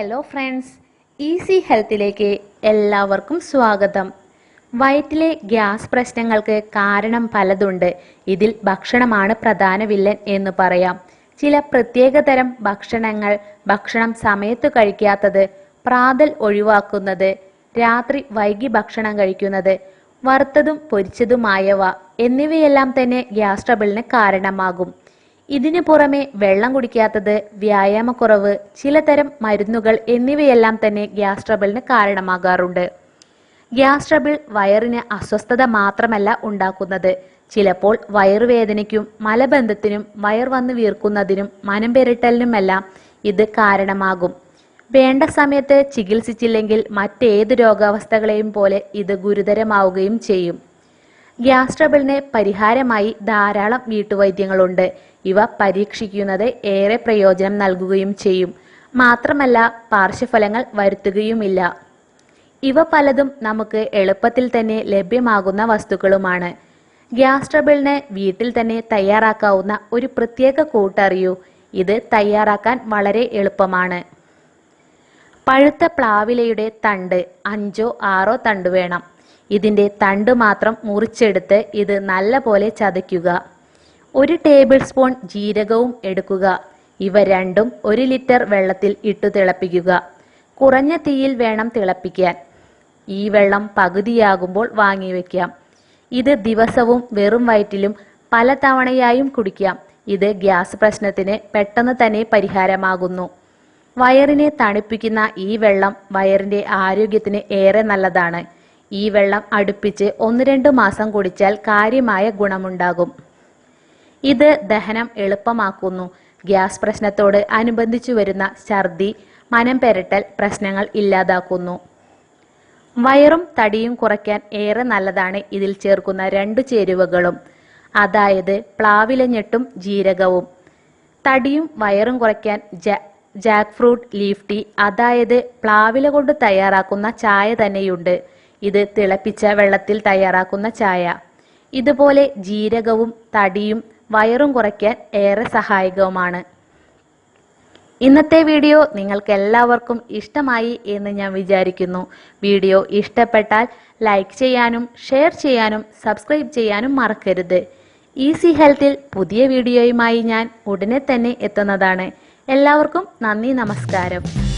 Hello friends easy ഹെൽത്തിലേക്ക് എല്ലാവർക്കും സ്വാഗതം. വയറ്റിലെ ഗ്യാസ് പ്രശ്നങ്ങൾക്ക് കാരണം പലതുണ്ട്. ഇതിൽ ഭക്ഷണമാണ് പ്രധാന വില്ലൻ എന്ന് പറയാം. ചില പ്രത്യേകതരം ഭക്ഷണങ്ങൾ ഭക്ഷണം സമയത്ത് കഴിക്കാത്തത് പ്രാതൽ ഒഴിവാക്കുന്നത് രാത്രി വൈകി ഭക്ഷണം കഴിക്കുന്നത് വറുത്തതും പൊരിച്ചതുമായവ എന്നിവയെല്ലാം തന്നെ ഗ്യാസ് ട്രബിളിന് കാരണമാകും. ഇതിനു പുറമെ വെള്ളം കുടിക്കാത്തത് വ്യായാമക്കുറവ് ചിലതരം മരുന്നുകൾ എന്നിവയെല്ലാം തന്നെ ഗ്യാസ് ട്രബിളിന് കാരണമാകാറുണ്ട്. ഗ്യാസ് ട്രബിൾ വയറിന് അസ്വസ്ഥത മാത്രമല്ല ഉണ്ടാക്കുന്നത്. ചിലപ്പോൾ വയറുവേദനയ്ക്കും മലബന്ധത്തിനും വയർ വന്ന് വീർക്കുന്നതിനും മനം പെരട്ടലിനുമെല്ലാം ഇത് കാരണമാകും. വേണ്ട സമയത്ത് ചികിത്സിച്ചില്ലെങ്കിൽ മറ്റേത് രോഗാവസ്ഥകളെയും പോലെ ഇത് ഗുരുതരമാവുകയും ചെയ്യും. ഗ്യാസ് ട്രബിളിന് പരിഹാരമായി ധാരാളം വീട്ടുവൈദ്യങ്ങളുണ്ട്. ഇവ പരീക്ഷിക്കുന്നത് ഏറെ പ്രയോജനം നൽകുകയും ചെയ്യും. മാത്രമല്ല പാർശ്വഫലങ്ങൾ വരുത്തുകയുമില്ല. ഇവ പലതും നമുക്ക് എളുപ്പത്തിൽ തന്നെ ലഭ്യമാകുന്ന വസ്തുക്കളുമാണ്. ഗ്യാസ് ട്രബിളിന് വീട്ടിൽ തന്നെ തയ്യാറാക്കാവുന്ന ഒരു പ്രത്യേക കൂട്ടറിയൂ. ഇത് തയ്യാറാക്കാൻ വളരെ എളുപ്പമാണ്. പഴുത്ത പ്ലാവിലയുടെ തണ്ട് അഞ്ചോ ആറോ തണ്ട് വേണം. ഇതിന്റെ തണ്ട് മാത്രം മുറിച്ചെടുത്ത് ഇത് നല്ലപോലെ ചതയ്ക്കുക. ഒരു ടേബിൾ സ്പൂൺ ജീരകവും എടുക്കുക. ഇവ രണ്ടും ഒരു ലിറ്റർ വെള്ളത്തിൽ ഇട്ടു തിളപ്പിക്കുക. കുറഞ്ഞ തീയിൽ വേണം തിളപ്പിക്കാൻ. ഈ വെള്ളം പകുതിയാകുമ്പോൾ വാങ്ങിവെക്കാം ഇത് ദിവസവും വെറും വയറ്റിലും പല തവണയായും കുടിക്കാം. ഇത് ഗ്യാസ് പ്രശ്നത്തിന് പെട്ടെന്ന് തന്നെ പരിഹാരമാകുന്നു. വയറിനെ തണുപ്പിക്കുന്ന ഈ വെള്ളം വയറിന്റെ ആരോഗ്യത്തിന് ഏറെ നല്ലതാണ്. ഈ വെള്ളം അടുപ്പിച്ച് ഒന്ന് രണ്ട് മാസം കുടിച്ചാൽ കാര്യമായ ഗുണമുണ്ടാകും. ഇത് ദഹനം എളുപ്പമാക്കുന്നു. ഗ്യാസ് പ്രശ്നത്തോട് അനുബന്ധിച്ചു വരുന്ന ഛർദി മനം പെരട്ടൽ പ്രശ്നങ്ങൾ ഇല്ലാതാക്കുന്നു. വയറും തടിയും കുറയ്ക്കാൻ ഏറെ നല്ലതാണ് ഇതിൽ ചേർക്കുന്ന രണ്ട് ചേരുവകളും. അതായത് പ്ലാവിലഞ്ഞെട്ടും ജീരകവും. തടിയും വയറും കുറയ്ക്കാൻ ജാക്ക് ഫ്രൂട്ട് ലീഫ് ടീ അതായത് പ്ലാവില കൊണ്ട് തയ്യാറാക്കുന്ന ചായ തന്നെയുണ്ട്. ഇത് തിളപ്പിച്ച വെള്ളത്തിൽ തയ്യാറാക്കുന്ന ചായ. ഇതുപോലെ ജീരകവും തടിയും വയറും കുറയ്ക്കാൻ ഏറെ സഹായകവുമാണ്. ഇന്നത്തെ വീഡിയോ നിങ്ങൾക്ക് എല്ലാവർക്കും ഇഷ്ടമായി എന്ന് ഞാൻ വിചാരിക്കുന്നു. വീഡിയോ ഇഷ്ടപ്പെട്ടാൽ ലൈക്ക് ചെയ്യാനും ഷെയർ ചെയ്യാനും സബ്സ്ക്രൈബ് ചെയ്യാനും മറക്കരുത്. ഈസി ഹെൽത്തിൽ പുതിയ വീഡിയോയുമായി ഞാൻ ഉടനെ തന്നെ എത്തുന്നതാണ്. എല്ലാവർക്കും നന്ദി നമസ്കാരം.